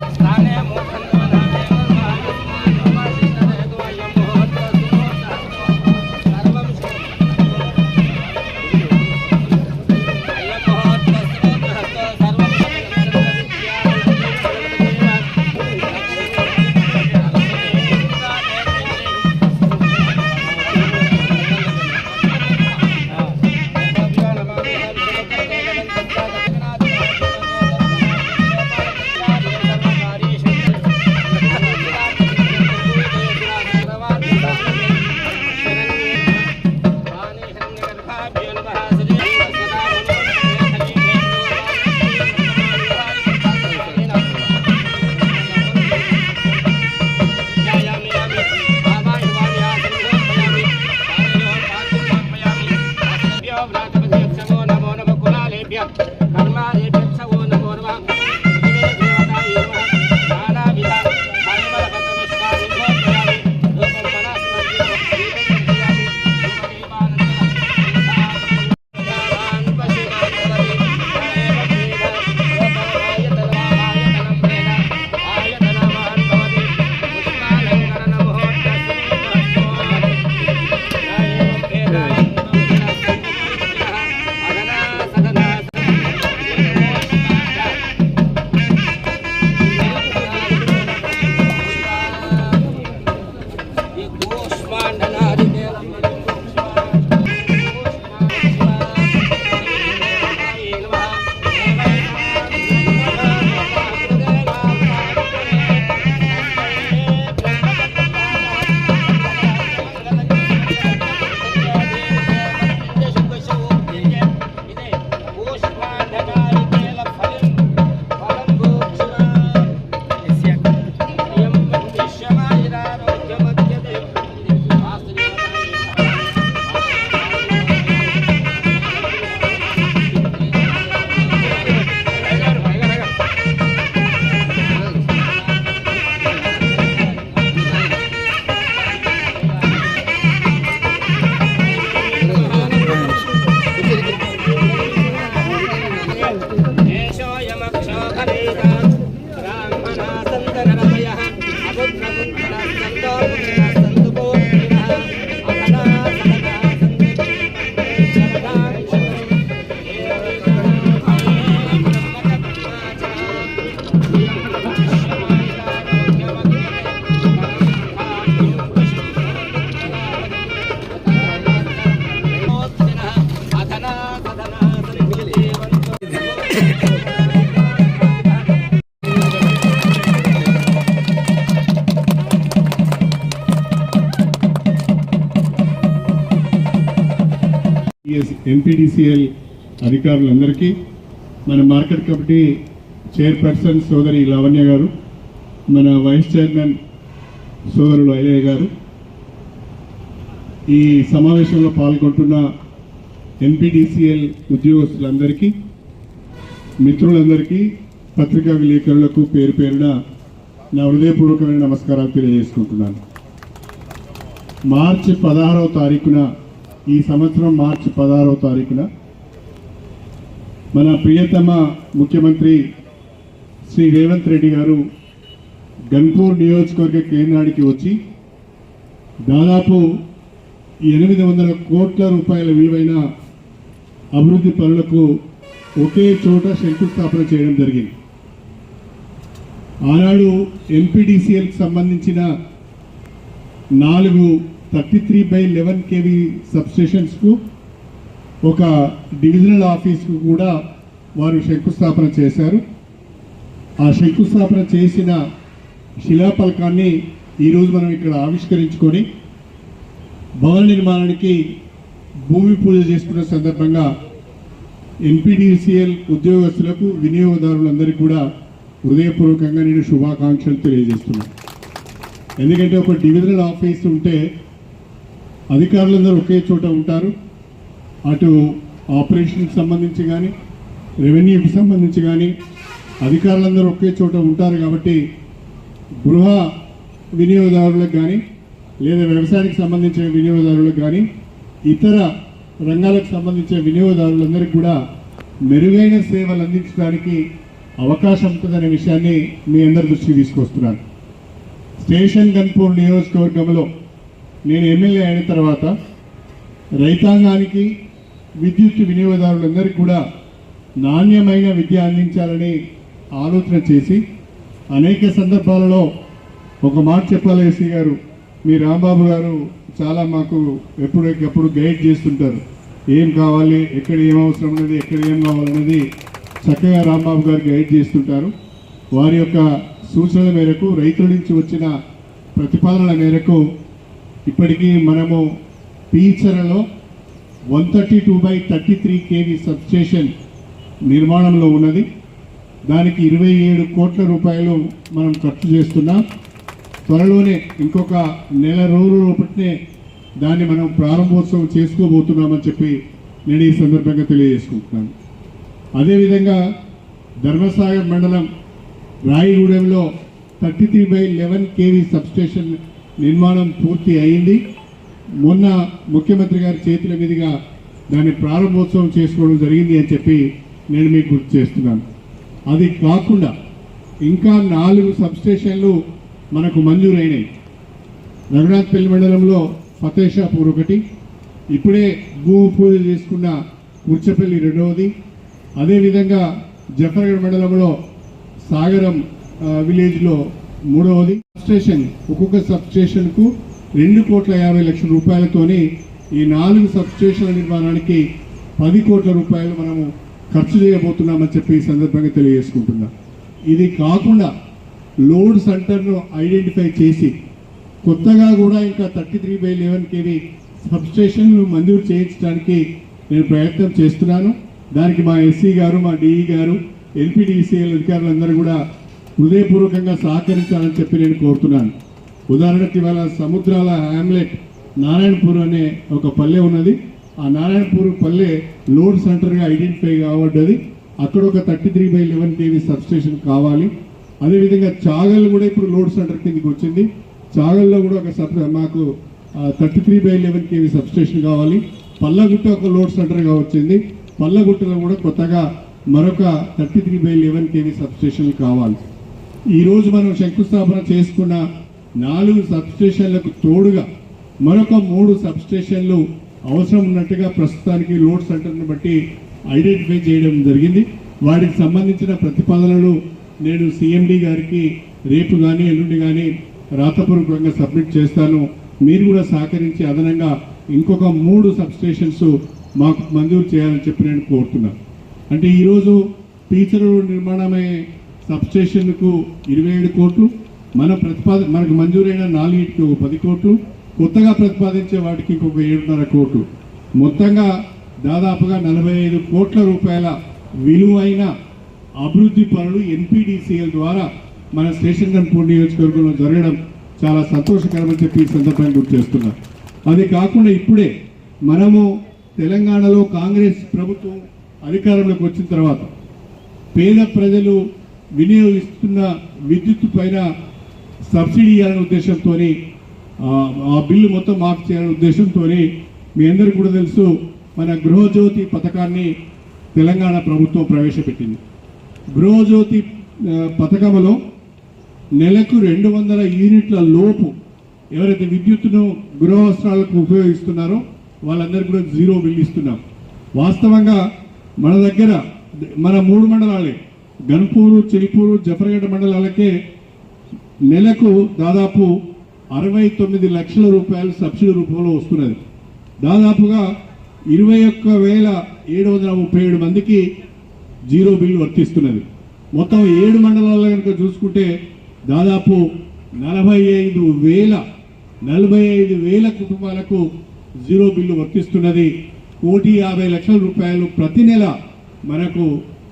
Làm em. MPDCL అధికారులందరికీ మన market committee chairperson సోదరి లావణ్య గారు మన వైస్ చైర్మన్ సోదరుడు అయ్యయ్య గారు ఈ సమావేశంలో పాల్గొంటున్న ఎన్పిడిసిఎల్ ఉద్యోగస్తులందరికీ మిత్రులందరికీ పత్రికా విలేకరులకు పేరు పేరున నా హృదయపూర్వకమైన నమస్కారాలు తెలియజేసుకుంటున్నాను. మార్చి పదహారవ తారీఖున ఈ సంవత్సరం మార్చి పదహారవ తారీఖున మన ప్రియతమ ముఖ్యమంత్రి శ్రీ రేవంత్ రెడ్డి గారు గన్పూర్ నియోజకవర్గ కేంద్రానికి వచ్చి దాదాపు ఎనిమిది వందల కోట్ల రూపాయల విలువైన అభివృద్ధి పనులకు ఒకే చోట శంకుస్థాపన చేయడం జరిగింది. ఆనాడు ఎంపీడీసీఎల్కి సంబంధించిన నాలుగు thirty three by eleven KV సబ్స్టేషన్స్కు ఒక డివిజనల్ ఆఫీస్కు కూడా వారు శంకుస్థాపన చేశారు. ఆ శంకుస్థాపన చేసిన శిలాఫలకాన్ని ఈరోజు మనం ఇక్కడ ఆవిష్కరించుకొని భవన నిర్మాణానికి భూమి పూజ చేసుకున్న సందర్భంగా ఎన్పిడిసిఎల్ ఉద్యోగస్తులకు వినియోగదారులందరికీ కూడా హృదయపూర్వకంగా నేను శుభాకాంక్షలు తెలియజేస్తున్నాను. ఎందుకంటే ఒక డివిజనల్ ఆఫీస్ ఉంటే అధికారులందరూ ఒకే చోట ఉంటారు. అటు ఆపరేషన్కి సంబంధించి కానీ రెవెన్యూకి సంబంధించి కానీ అధికారులందరూ ఒకే చోట ఉంటారు కాబట్టి గృహ వినియోగదారులకు కానీ లేదా వ్యవసాయానికి సంబంధించిన వినియోగదారులకు కానీ ఇతర రంగాలకు సంబంధించిన వినియోగదారులందరికీ కూడా మెరుగైన సేవలు అందించడానికి అవకాశం ఉంటుందనే విషయాన్ని మీ అందరి దృష్టికి తీసుకొస్తున్నాను. స్టేషన్ గన్పూర్ నియోజకవర్గంలో నేను ఎమ్మెల్యే అయిన తర్వాత రైతాంగానికి విద్యుత్ వినియోగదారులందరికీ కూడా నాణ్యమైన విద్య అందించాలని ఆలోచన చేసి అనేక సందర్భాలలో ఒక మాట చెప్పాలి ఎస్సీ గారు. మీ రాంబాబు గారు చాలా మాకు ఎప్పటికప్పుడు గైడ్ చేస్తుంటారు. ఏం కావాలి ఎక్కడ ఏం అవసరం ఉన్నది ఎక్కడ ఏం కావాలన్నది చక్కగా రాంబాబు గారు గైడ్ చేస్తుంటారు. వారి యొక్క సూచనల మేరకు రైతుల నుంచి వచ్చిన ప్రతిపాదనల మేరకు ఇప్పటికీ మనము పీచరలో one thirty two by thirty three KV substation నిర్మాణంలో ఉన్నది. దానికి ఇరవై ఏడు కోట్ల రూపాయలు మనం ఖర్చు చేస్తున్నాం. త్వరలోనే ఇంకొక నెల రోజుల లోపటినే దాన్ని మనం ప్రారంభోత్సవం చేసుకోబోతున్నామని చెప్పి నేను ఈ సందర్భంగా తెలియజేసుకుంటున్నాను. అదేవిధంగా ధర్మసాగర్ మండలం రాయిగూడెంలో thirty three by eleven KV substation నిర్మాణం పూర్తి అయింది. మొన్న ముఖ్యమంత్రి గారి చేతుల మీదుగా దాన్ని ప్రారంభోత్సవం చేసుకోవడం జరిగింది అని చెప్పి నేను మీకు గుర్తు చేస్తున్నాను. అది కాకుండా ఇంకా నాలుగు సబ్స్టేషన్లు మనకు మంజూరైనాయి. రఘునాథ్పల్లి మండలంలో ఫతేషాపూర్ ఒకటి ఇప్పుడే భూమి పూజ చేసుకున్న ఉర్చపల్లి రెండవది అదేవిధంగా జఫర్గఢ్ మండలంలో సాగరం విలేజ్లో మూడవది సబ్స్టేషన్ ఒక్కొక్క సబ్స్టేషన్కు రెండు కోట్ల యాభై లక్షల రూపాయలతోని ఈ నాలుగు సబ్స్టేషన్ల నిర్మాణానికి పది కోట్ల రూపాయలు మనము ఖర్చు చేయబోతున్నామని చెప్పి ఈ సందర్భంగా తెలియజేసుకుంటున్నాం. ఇది కాకుండా లోడ్ సెంటర్ను ఐడెంటిఫై చేసి కొత్తగా కూడా ఇంకా thirty three by eleven KV సబ్స్టేషన్లు మంజూరు చేయించడానికి నేను ప్రయత్నం చేస్తున్నాను. దానికి మా ఎస్సీ గారు మా డిఈ గారు ఎల్పిడిసిఎల్ అధికారులందరూ కూడా హృదయపూర్వకంగా సహకరించాలని చెప్పి నేను కోరుతున్నాను. ఉదాహరణకి ఇవాళ సముద్రాల హ్యామ్లెట్ నారాయణపూర్ అనే ఒక పల్లె ఉన్నది. ఆ నారాయణపూర్ పల్లె లోడ్ సెంటర్గా ఐడెంటిఫై కాబడ్డది. అక్కడ ఒక thirty three by eleven KV substation కావాలి. అదేవిధంగా చాగల్ కూడా ఇప్పుడు లోడ్ సెంటర్ కిందకి వచ్చింది. చాగల్లో కూడా ఒక సబ్ మాకు thirty three by eleven KV substation కావాలి. పల్లగుట్ట ఒక లోడ్ సెంటర్గా వచ్చింది. పల్లగుట్టలో కూడా కొత్తగా మరొక thirty three by eleven KV substation కావాలి. ఈరోజు మనం శంకుస్థాపన చేసుకున్న నాలుగు సబ్స్టేషన్లకు తోడుగా మరొక మూడు సబ్స్టేషన్లు అవసరం ఉన్నట్టుగా ప్రస్తుతానికి లోడ్ సెంటర్ను బట్టి ఐడెంటిఫై చేయడం జరిగింది. వాటికి సంబంధించిన ప్రతిపాదనలు నేను సిఎండి గారికి రేపు కానీ ఎల్లుండి కానీ రాతపూర్వకంగా సబ్మిట్ చేస్తాను. మీరు కూడా సహకరించి అదనంగా ఇంకొక మూడు సబ్స్టేషన్స్ మాకు మంజూరు చేయాలని చెప్పి నేను కోరుతున్నాను. అంటే ఈరోజు టీచరు నిర్మాణమయ్యే సబ్స్టేషన్కు ఇరవై ఏడు కోట్లు మన ప్రతిపాద మనకు మంజూరైన నాలుగింటికి ఒక పది కోట్లు కొత్తగా ప్రతిపాదించే వాటికి ఇంకొక ఏడున్నర కోట్లు. మొత్తంగా దాదాపుగా నలభై ఐదు కోట్ల రూపాయల విలువైన అభివృద్ధి పనులు ఎన్పిడిసిఎల్ ద్వారా మన స్టేషన్ కన్పూర్ నియోజకవర్గంలో జరగడం చాలా సంతోషకరమని చెప్పి ఈ సందర్భాన్ని గుర్తు చేస్తున్నారు అది కాకుండా ఇప్పుడే మనము తెలంగాణలో కాంగ్రెస్ ప్రభుత్వం అధికారంలోకి వచ్చిన తర్వాత పేద ప్రజలు వినియోగిస్తున్న విద్యుత్ పైన సబ్సిడీ ఇవ్వాలనే ఉద్దేశంతో ఆ బిల్లు మొత్తం మాఫ్ చేయాలనే ఉద్దేశంతో మీ అందరికీ కూడా తెలుసు మన గృహజ్యోతి పథకాన్ని తెలంగాణ ప్రభుత్వం ప్రవేశపెట్టింది. గృహజ్యోతి పథకంలో నెలకు రెండు వందల యూనిట్ల లోపు ఎవరైతే విద్యుత్తును అవసరాలకు ఉపయోగిస్తున్నారో వాళ్ళందరికీ కూడా జీరో బిల్ ఇస్తున్నాం. వాస్తవంగా మన దగ్గర మన మూడు మండలాలే గన్పూరు చెలిపూరు జఫర్గఢ మండలాలకే నెలకు దాదాపు అరవై తొమ్మిది లక్షల రూపాయలు సబ్సిడీ రూపంలో వస్తున్నది. దాదాపుగా ఇరవై ఒక్క వేల ఏడు వందల ముప్పై ఏడు మందికి జీరో బిల్లు వర్తిస్తున్నది. మొత్తం ఏడు మండలాల్లో కనుక చూసుకుంటే దాదాపు నలభై ఐదు వేల నలభై ఐదు వేల కుటుంబాలకు జీరో బిల్లు వర్తిస్తున్నది. కోటి యాభై లక్షల రూపాయలు ప్రతి నెల మనకు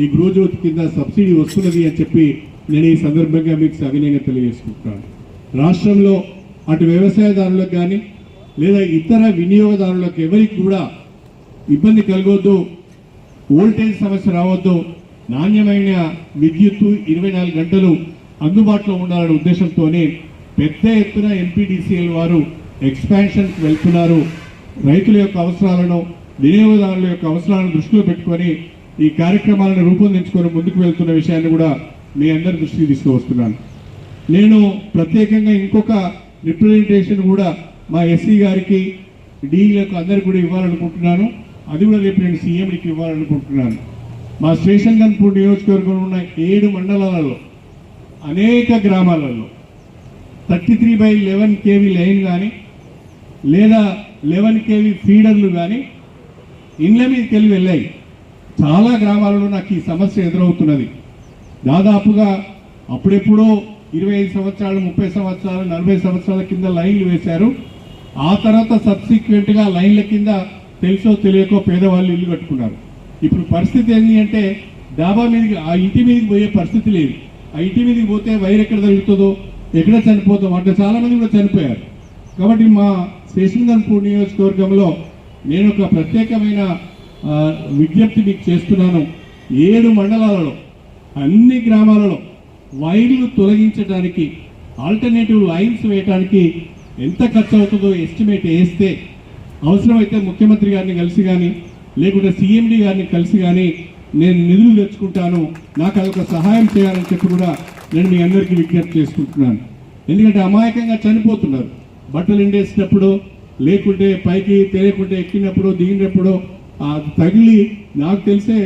ఈ గృహజ్యోతి కింద సబ్సిడీ వస్తున్నది అని చెప్పి నేను ఈ సందర్భంగా మీకు సవినయంగా తెలియజేసుకుంటున్నాను. రాష్ట్రంలో అటు వ్యవసాయదారులకు కానీ లేదా ఇతర వినియోగదారులకు ఎవరికి కూడా ఇబ్బంది కలగొద్దు వోల్టేజ్ సమస్య రావద్దు నాణ్యమైన విద్యుత్తు ఇరవై నాలుగు గంటలు అందుబాటులో ఉండాలనే ఉద్దేశంతోనే పెద్ద ఎత్తున ఎన్పిడిసిఎల్ వారు ఎక్స్పాన్షన్కి వెళ్తున్నారు. రైతుల యొక్క అవసరాలను వినియోగదారుల యొక్క అవసరాలను దృష్టిలో పెట్టుకొని ఈ కార్యక్రమాలను రూపొందించుకొని ముందుకు వెళ్తున్న విషయాన్ని కూడా మీ అందరి దృష్టికి తీసుకువస్తున్నాను. నేను ప్రత్యేకంగా ఇంకొక రిప్రజెంటేషన్ కూడా మా ఎస్సీ గారికి డీలకు అందరికి కూడా ఇవ్వాలనుకుంటున్నాను. అది కూడా రేపు నేను సీఎండికి ఇవ్వాలనుకుంటున్నాను. మా స్టేషన్ గన్పూర్ నియోజకవర్గంలో ఉన్న ఏడు మండలాలలో అనేక గ్రామాలలో thirty three by eleven KV line కానీ లేదా లెవెన్ కేవీ ఫీడర్లు కానీ ఇండ్ల మీదకి వెళ్ళి వెళ్ళాయి. చాలా గ్రామాలలో నాకు ఈ సమస్య ఎదురవుతున్నది. దాదాపుగా అప్పుడెప్పుడో ఇరవై ఐదు సంవత్సరాలు ముప్పై సంవత్సరాలు నలభై సంవత్సరాల కింద లైన్లు వేశారు. ఆ తర్వాత సబ్సిక్వెంట్గా లైన్ల కింద తెలుసో తెలియకో పేదవాళ్ళు ఇల్లు కట్టుకున్నారు. ఇప్పుడు పరిస్థితి ఏంటి అంటే డాబా మీదకి ఆ ఇంటి మీదకి పోయే పరిస్థితి లేదు. ఆ ఇంటి మీదకి పోతే వైర్ ఎక్కడ తగులుతుందో ఎక్కడ చనిపోతాం అంటే చాలామంది కూడా చనిపోయారు. కాబట్టి మా శేషంగన్పూర్ నియోజకవర్గంలో నేను ఒక ప్రత్యేకమైన విజ్ఞప్తి మీకు చేస్తున్నాను. ఏడు మండలాలలో అన్ని గ్రామాలలో వైర్లు తొలగించడానికి ఆల్టర్నేటివ్ లైన్స్ వేయడానికి ఎంత ఖర్చు అవుతుందో ఎస్టిమేట్ వేస్తే అవసరమైతే ముఖ్యమంత్రి గారిని కలిసి కానీ లేకుంటే సీఎండి గారిని కలిసి కానీ నేను నిధులు తెచ్చుకుంటాను. నాకు అదొక సహాయం చేయాలని చెప్పి కూడా నేను మీ అందరికీ విజ్ఞప్తి చేసుకుంటున్నాను. ఎందుకంటే అమాయకంగా చనిపోతున్నారు. బట్టలు ఎండేసినప్పుడు లేకుంటే పైకి తెలియకుండా ఎక్కినప్పుడు దిగినప్పుడు తగిలి నాకు తెలిసే